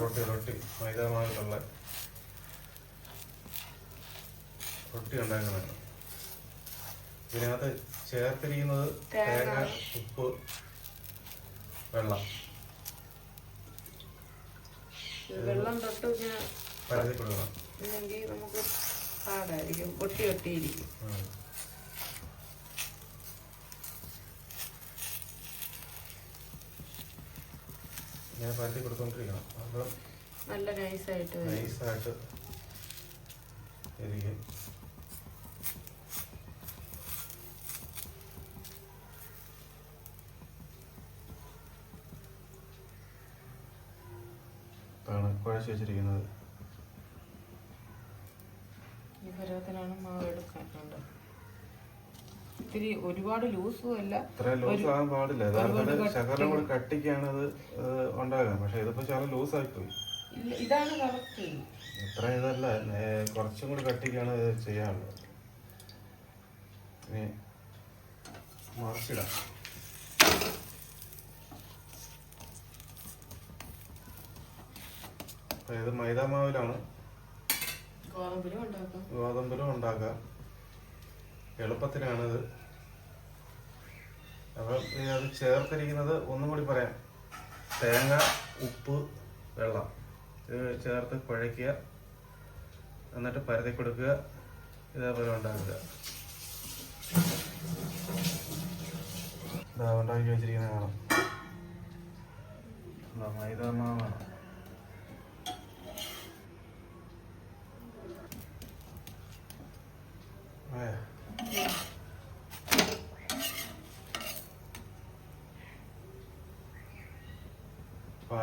റൊട്ടി റൊട്ടി. മൈദ മാവിലുള്ള റൊട്ടി ഉണ്ടാക്കുന്നതാണ്. ഇതിനകത്ത് ചേർത്തിരിക്കുന്നത് തേങ്ങ. ഉപ്പ് വെള്ളം. വെള്ളം തൊട്ട് ഇങ്ങനെ പരതി കൊടുക്കണം ഇല്ലെങ്കിൽ നമുക്ക് പാടായിരിക്കും. പൊട്ടി ഒട്ടിയിരിക്കും. ഇങ്ങനെ പരത്തി കൊടുത്തോണ്ടിരിക്കണം. അപ്പം നല്ല നൈസായിട്ട് നൈസായിട്ട് ഇരിക്കും കുഴച്ച് വെച്ചിരിക്കുന്നത്. ഈ പരുവത്തിനാണ് മാവ് എടുക്കാനുണ്ട് ഇത്തിരി ഒരുപാട് ലൂസും അല്ല പാടില്ല. യഥാർത്ഥത്തിൽ ശകലം കൂടി കട്ടിക്കാണ് ഇത് ഉണ്ടാകാൻ. പക്ഷെ ഇതിപ്പോ ശകലം ഇതാണ് കറക്റ്റ് ഇത്ര ഇതല്ല കുറച്ചും കൂടി കട്ടിക്കാണ് ഇത് ചെയ്യാനുള്ളത്. ഇനി മറിച്ചിടാം. അതായത് ഇത് മൈദാ മാവിലാണ്. ഗോതമ്പിലും ഉണ്ടാക്കാം. ഗോതമ്പിലും ഉണ്ടാക്കാം. എളുപ്പത്തിനാണിത് അപ്പം ഇനി അത് ചേർത്തിരിക്കുന്നത് ഒന്നും കൂടി പറയാം. തേങ്ങ ഉപ്പ് വെള്ളം. ഇത് ചേർത്ത് കുഴയ്ക്കുക. എന്നിട്ട് പരത്തി കൊടുക്കുക. ഇതേപോലെ ഉണ്ടാക്കുക. ഇതാ ഉണ്ടാക്കി വെച്ചിരിക്കുന്നത് കാണാം. മൈദ മാവാണ്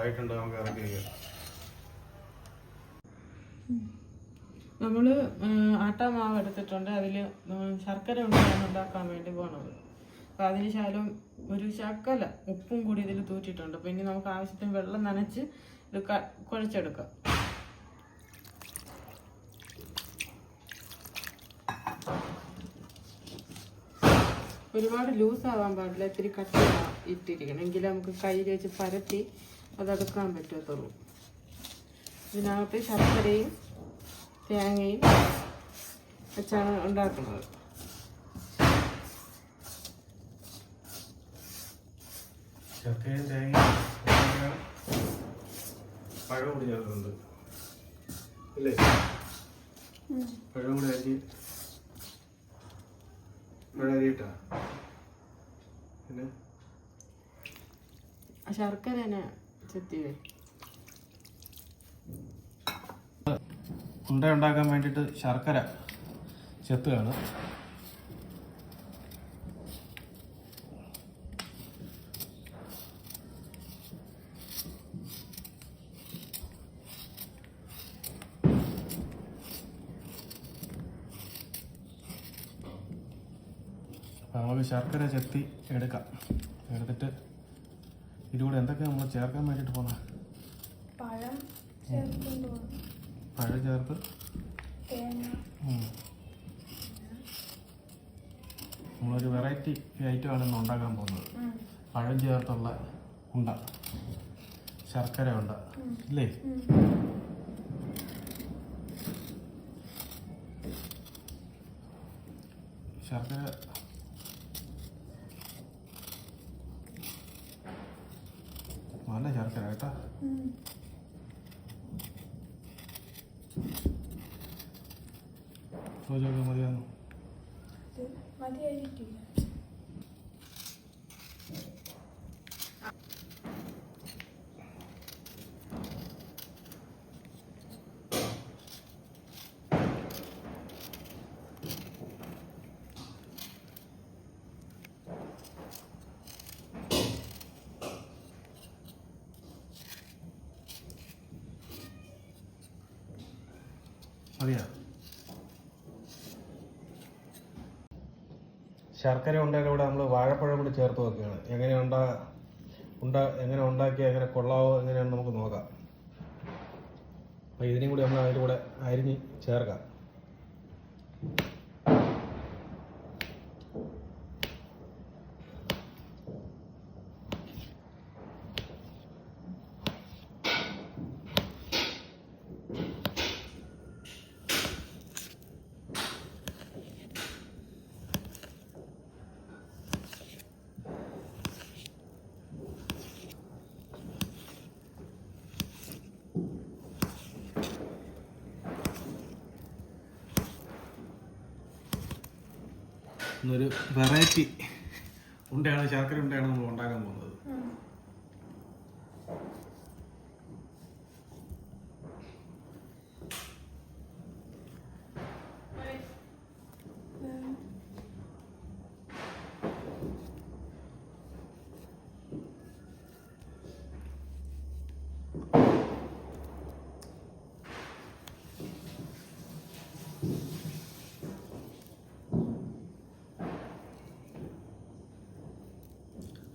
ആയിട്ടുണ്ട് നമുക്ക് ഇറക്കി വയ്ക്കാം നമ്മൾ ആട്ടാമാവ് എടുത്തിട്ടുണ്ട്. അതിൽ ശർക്കര ഉണ്ടാക്കാൻ വേണ്ടി പോണത്. അപ്പോൾ അതിന് ശാലം ഒരു ശക്കല ഉപ്പും കൂടി ഇതിൽ തൂറ്റിട്ടുണ്ട് അപ്പോൾ ഇനി നമുക്ക് ആവശ്യത്തിന് വെള്ളം നനച്ച് ഇത് കുഴച്ചെടുക്കാം. ഒരുപാട് ലൂസ് ആവാൻ പാടില്ല. ഇത്തിരി കട്ടി ഇട്ടിരിക്കണം. എങ്കിലും നമുക്ക് കയ്യിൽ വെച്ച് പരത്തി അതെടുക്കാൻ പറ്റത്തുള്ളൂ. ഇതിനകത്ത് ശർക്കരയും തേങ്ങയും വെച്ചാണ് ഉണ്ടാക്കുന്നത്. ശർക്കര തേങ്ങയും പഴം കൂടി ചേർക്കുന്നുണ്ട്. പഴം കൂടി അരി പിന്നെ? ഉണ്ട ഉണ്ടാക്കാൻ വേണ്ടിയിട്ട് ശർക്കര ചെത്തുകയാണ് നമുക്ക് ശർക്കര ചെത്തി എടുക്കാം. എടുത്തിട്ട് ഇതിലൂടെ എന്തൊക്കെ നമ്മൾ ചേർക്കാൻ വേണ്ടിയിട്ട് പോകുന്നത് പഴം ചേർത്ത്. നമ്മളൊരു വെറൈറ്റി ഐറ്റമാണ് ഇന്ന് ഉണ്ടാക്കാൻ പോകുന്നത്. പഴം ചേർത്തുള്ള ഉണ്ട. ശർക്കര ഉണ്ട. ഇല്ലേ? ശർക്കര നല്ല ശർക്കര കേട്ടാ. ചോദിച്ചൊക്കെ മതിയായിരുന്നു. ഇത് മതിയാ ശർക്കര ഉണ്ടയുടെ ഇവിടെ നമ്മൾ വാഴപ്പഴം കൂടി ചേർത്ത് വെക്കുകയാണ് എങ്ങനെ ഉണ്ടാ ഉണ്ട എങ്ങനെ ഉണ്ടാക്കി എങ്ങനെ കൊള്ളാവോ എങ്ങനെയാണെന്ന് നമുക്ക് നോക്കാം. അപ്പോൾ ഇതിനെയും കൂടി നമ്മൾ അതിന്റെ കൂടെ അരിഞ്ഞ് ചേർക്കാം. ഇന്നൊരു വെറൈറ്റി ഉണ്ടയാണ് ശർക്കര ഉണ്ടയാണ് നമ്മൾ ഉണ്ടാക്കാൻ പോകുന്നത് ഉം. ഉം.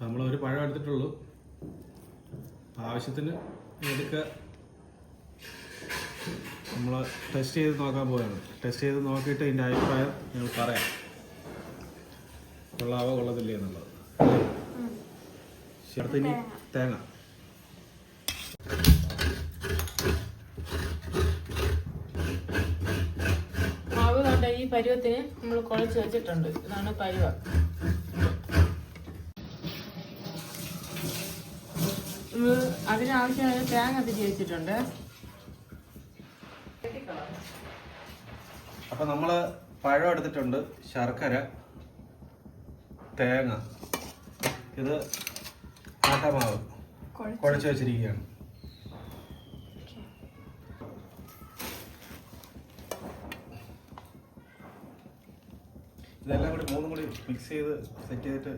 നമ്മൾ ഒരു പഴം എടുത്തിട്ടുള്ളൂ ആവശ്യത്തിന് എടുക്കുക നമ്മൾ ടെസ്റ്റ് ചെയ്ത് നോക്കാൻ പോവുകയാണ് ടെസ്റ്റ് ചെയ്ത് നോക്കിയിട്ട് ഇതിന്റെ അഭിപ്രായം ഞങ്ങൾ പറയാം. കൊള്ളാവോ കൊള്ളത്തില്ലേ എന്നുള്ളത്. ഉം. തേങ്ങ. ഈ പരുവത്തിന് നമ്മൾ കുഴച്ച് വെച്ചിട്ടുണ്ട്. ഇതാണ് പരുവ. നമ്മൾ അതിനാവശ്യമായ തേങ്ങ തിരി വെച്ചിട്ടുണ്ട് അപ്പൊ നമ്മൾ പഴം എടുത്തിട്ടുണ്ട് ശർക്കര തേങ്ങ. ഇത് ആട്ടമാവ്. കുഴച്ച് വെച്ചിരിക്കുകയാണ്. ഇതെല്ലാം കൂടി മൂന്നും കൂടി മിക്സ് ചെയ്ത് സെറ്റ് ചെയ്തിട്ട്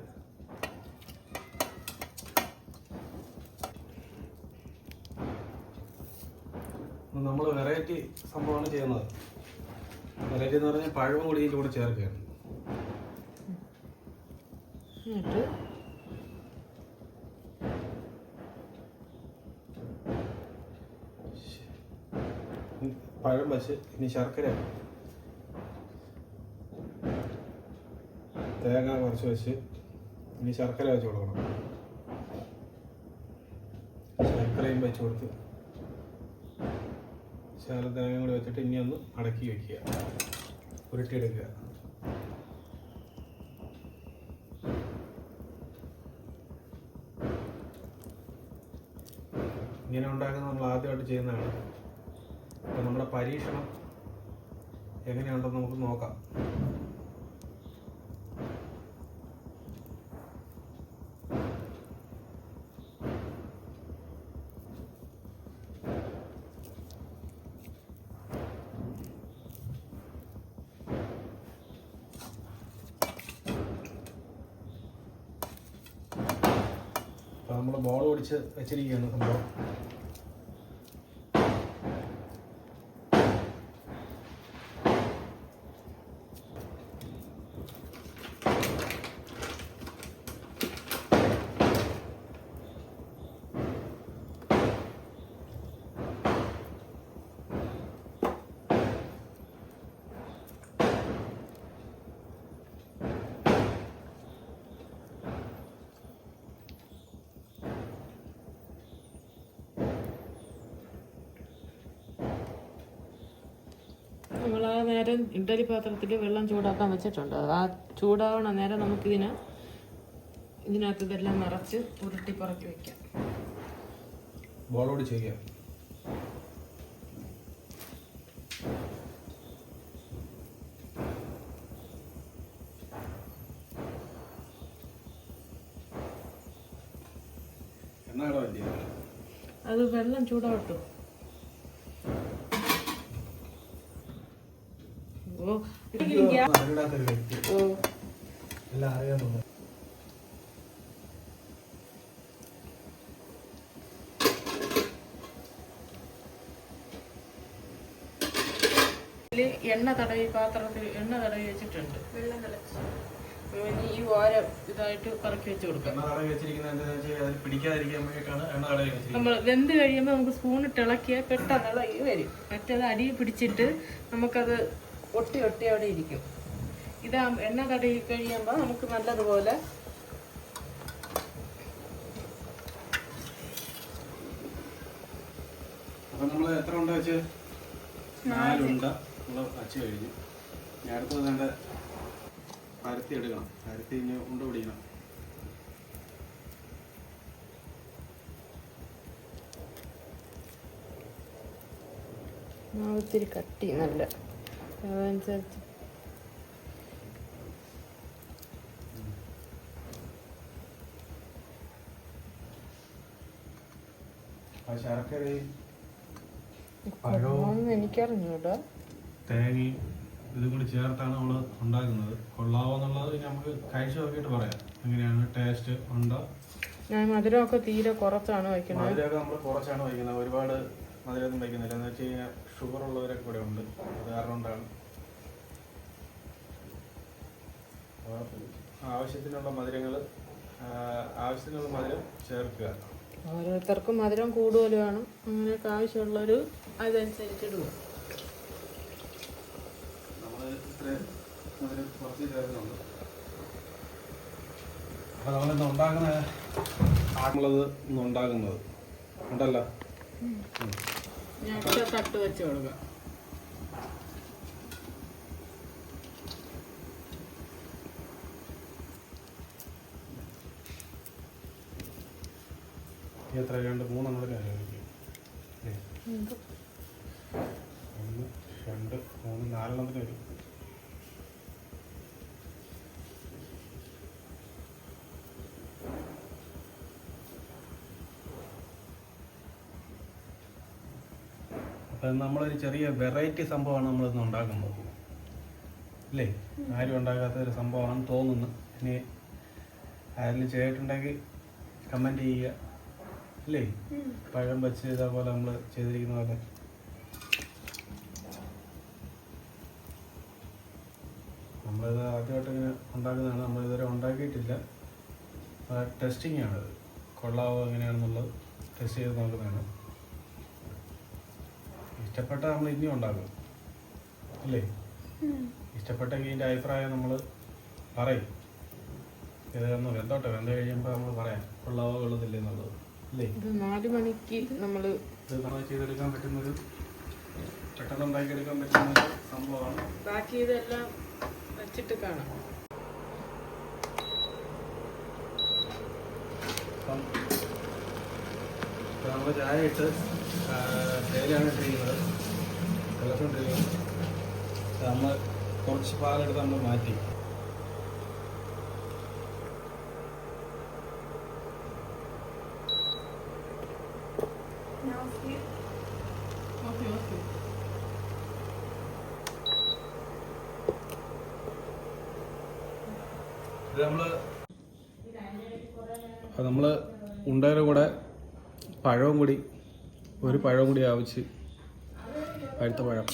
നമ്മൾ വെറൈറ്റി സംഭവമാണ് ചെയ്യുന്നത്. വെറൈറ്റി എന്ന് പറഞ്ഞാൽ പഴവും കൂടി ഇതിന്റെ കൂടെ ചേർക്കുകയാണ്. എന്നിട്ട് പഴം വച്ച് ഇനി ശർക്കര തേങ്ങ കുറച്ച് വെച്ച് ഇനി ശർക്കര വെച്ച് കൊടുക്കണം. ശർക്കരയും വെച്ച് കൊടുത്ത് ശകല തേങ്ങ കൂടി വെച്ചിട്ട് ഇനി ഒന്ന് അടക്കി വെക്കുക. ഉരുട്ടിയെടുക്കുക. ഇങ്ങനെ ഉണ്ടാക്കുന്നത് നമ്മൾ ആദ്യമായിട്ട് ചെയ്യുന്നതാണ്. നമ്മുടെ പരീക്ഷണം എങ്ങനെയുണ്ടെന്ന് നമുക്ക് നോക്കാം. നമ്മൾ ബോൾ ഓടിച്ച് വെച്ചിരിക്കുകയാണ് സംഭവം നമ്മൾ ആ നേരം ഇഡ്ഡലി പാത്രത്തിൽ വെള്ളം ചൂടാക്കാൻ വെച്ചിട്ടുണ്ട്. ആ ചൂടാവണ നേരം നമുക്കിതിന് ഇതിനകത്ത് ഇതെല്ലാം നിറച്ച് ഉരുട്ടി പുറക്കി വെക്കാം. ബോളോട് ചെയ്യാം അത് വെള്ളം ചൂടാവട്ടു. അറിയാത്തൊരു വ്യക്തി. എല്ലാം അറിയാൻ തോന്നുന്നു. എണ്ണ തടവി പാത്രത്തിൽ എണ്ണ തടവി വെച്ചിട്ടുണ്ട്. വെള്ളം തിളച്ച് ഈ ഓരം ഇതായിട്ട് പറക്കി വെച്ച് കൊടുക്കാം. നമ്മൾ വെന്ത് കഴിയുമ്പോൾ നമുക്ക് സ്പൂൺ ഇളക്കിയ പെട്ടെന്ന് ഇളകി വരും. മറ്റേത് അടിയിൽ പിടിച്ചിട്ട് നമുക്കത് ഒട്ടി ഒട്ടി അവിടെ ഇരിക്കും. ഇതാ എണ്ണ തടയി കഴിയുമ്പോൾ നമുക്ക് നല്ലതുപോലെ അപ്പം നമ്മൾ എത്ര ഉണ്ട വെച്ച്? നാലുണ്ട നമ്മൾ വച്ച് കഴിഞ്ഞു. ഇനി അടുത്തത് വേണ്ട പരത്തി എടുക്കണം. പരത്തി ഇനി ഉണ്ട പിടിക്കണം. ഒത്തിരി കട്ടി നല്ല. അതനുസരിച്ച് ആ ശർക്കരയും കൊള്ളാമെന്ന് എനിക്കറിഞ്ഞൂടാ. തേങ്ങയും ഇതും കൂടി ചേർത്താണ് നമ്മൾ ഉണ്ടാക്കുന്നത്. കൊള്ളാവോ എന്നുള്ളത് ഇനി നമുക്ക് കഴിച്ചു നോക്കിയിട്ട് പറയാം. എങ്ങനെയാണ് ടേസ്റ്റ് ഉണ്ടോ? ഞാൻ മധുരമൊക്കെ തീരെ കുറച്ചാണ് വയ്ക്കുന്നത്. മധുരമൊക്കെ നമ്മൾ കുറച്ചാണ് വയ്ക്കുന്നത്. ഒരുപാട് മധുരമൊന്നും വയ്ക്കുന്നില്ല. എന്ന് വെച്ച് കഴിഞ്ഞാൽ ഷുഗർ ഉള്ളവരൊക്കെ ഇവിടെ ഉണ്ട്. അത് കാരണം കൊണ്ടാണ്. ആവശ്യത്തിനുള്ള മധുരങ്ങൾ ആവശ്യത്തിനുള്ള മധുരം ചേർക്കുക. ഓരോരുത്തർക്കും മധുരം കൂടുതൽ വേണം. അങ്ങനെയൊക്കെ ആവശ്യമുള്ളൊരു അതനുസരിച്ച് ഇടുക. ഉണ്ടാക്കുന്നത്? ഉണ്ടല്ലോ? ഞാൻ തട്ട് വെച്ച് കൊടുക്കുക എത്ര രണ്ട് മൂന്നെണ്ണത്തിന് അല്ലേ ഒന്ന് രണ്ട് മൂന്ന് നാലെണ്ണത്തിന് വരും. അപ്പം നമ്മളൊരു ചെറിയ വെറൈറ്റി സംഭവമാണ് നമ്മളിന്ന് ഉണ്ടാക്കുന്നത്. അല്ലേ ആരും ഉണ്ടാക്കാത്ത ഒരു സംഭവമാണെന്ന് തോന്നുന്നു. ഇനി ആരെങ്കിലും ചെയ്തിട്ടുണ്ടെങ്കിൽ കമന്റ് ചെയ്യുക. അല്ലേ? പഴം വെച്ച് ഇതേപോലെ നമ്മൾ ചെയ്തിരിക്കുന്ന പോലെ. നമ്മളിത് ആദ്യമായിട്ട് ഇങ്ങനെ ഉണ്ടാക്കുന്നതാണ്. നമ്മൾ ഇതുവരെ ഉണ്ടാക്കിയിട്ടില്ല. ടെസ്റ്റിംഗ് ആണിത്. കൊള്ളാവോ എങ്ങനെയാണെന്നുള്ളത് ടെസ്റ്റ് ചെയ്ത് നോക്കുന്നതാണ്. ഇഷ്ടപ്പെട്ട നമ്മൾ ഇനിയും ഉണ്ടാക്കും. അല്ലേ? ഇഷ്ടപ്പെട്ടെങ്കിൽ ഇതിന്റെ അഭിപ്രായം നമ്മൾ പറയും. ഇത് ഒന്ന് വെന്തോട്ടെ. വെന്ത് കഴിയുമ്പോൾ നമ്മൾ പറയാം. കൊള്ളാവോ കൊള്ളത്തില്ല എന്നുള്ളത്. ഇത് നാല് മണിക്ക് നമ്മൾ ചെയ്തെടുക്കാൻ പറ്റുന്നൊരു പെട്ടെന്ന് ഉണ്ടാക്കിയെടുക്കാൻ പറ്റുന്ന ഒരു സംഭവമാണ്. ബാക്കി ഇതെല്ലാം വെച്ചിട്ട് കാണാം. നമ്മൾ ചായ ഇട്ട് തേയിലാണ് ഇട്ടിരിക്കുന്നത് തിളച്ചുകൊണ്ടിരിക്കുന്നത് നമ്മൾ കുറച്ച് പാലെടുത്ത് നമ്മൾ മാറ്റി. ഇത് നമ്മൾ ഉണ്ടയുടെ കൂടെ പഴവും കൂടി ഒരു പഴവും കൂടി ആവശ്യം പഴുത്ത പഴം.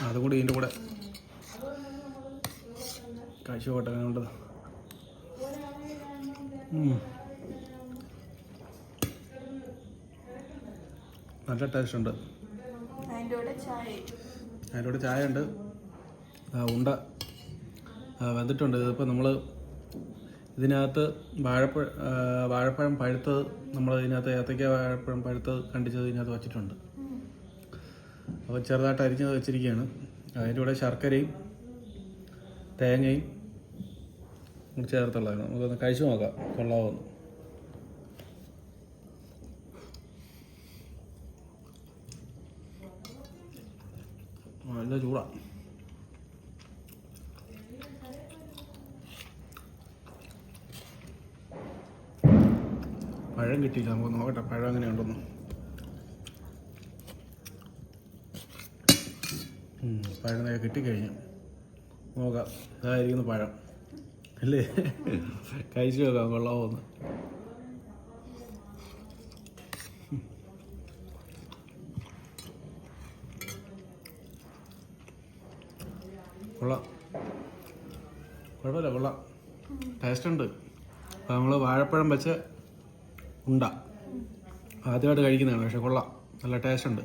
അതും കൂടി ഇതിന്റെ കൂടെ കാഴ്ച പോട്ടെ കണ്ടത് നല്ല ടേസ്റ്റ് ഉണ്ട്. അതിന്റെ കൂടെ ചായ. ഉണ്ട്. ഉണ്ട. ആ, വെന്തിട്ടുണ്ട് ഇതിപ്പോൾ നമ്മൾ ഇതിനകത്ത് വാഴപ്പഴ വാഴപ്പഴം പഴുത്തത് നമ്മൾ ഇതിനകത്ത് ഏത്തയ്ക്ക വാഴപ്പഴം പഴുത്തത് കണ്ടിച്ചത് ഇതിനകത്ത് വച്ചിട്ടുണ്ട്. അപ്പോൾ ചെറുതായിട്ട് അരിഞ്ഞത് വെച്ചിരിക്കുകയാണ്. അതിന്റെ കൂടെ ശർക്കരയും തേങ്ങയും ചേർത്തുള്ളതാണ്. നമുക്കൊന്ന് കഴിച്ചു നോക്കാം. കൊള്ളാവുന്നു. നല്ല ചൂടാണ് പഴം കിട്ടിയില്ല. നമുക്ക് നോക്കട്ടെ പഴം അങ്ങനെ ഉണ്ടെന്ന് പഴം കിട്ടിക്കഴിഞ്ഞു. നോക്കാം ഇതായിരിക്കുന്നു പഴം. അല്ലേ? കഴിച്ചു നോക്കാം കൊള്ളാമോന്ന് കൊള്ളാം. കുഴപ്പമില്ല കൊള്ളാം. ടേസ്റ്റ് ഉണ്ട്. അപ്പോൾ നമ്മൾ വാഴപ്പഴം വെച്ച് ഉണ്ട. ആദ്യമായിട്ട് കഴിക്കുന്നതാണ് പക്ഷെ കൊള്ളാം. നല്ല ടേസ്റ്റ് ഉണ്ട്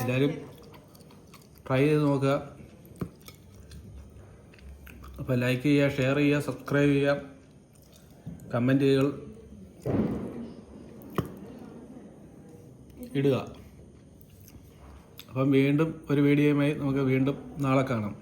എല്ലാവരും ട്രൈ ചെയ്ത് നോക്കുക. അപ്പോൾ ലൈക്ക് ചെയ്യുക ഷെയർ ചെയ്യുക സബ്സ്ക്രൈബ് ചെയ്യുക കമന്റുകൾ ഇടുക. അപ്പം വീണ്ടും ഒരു വീഡിയോയുമായി നമുക്ക് വീണ്ടും നാളെ കാണാം.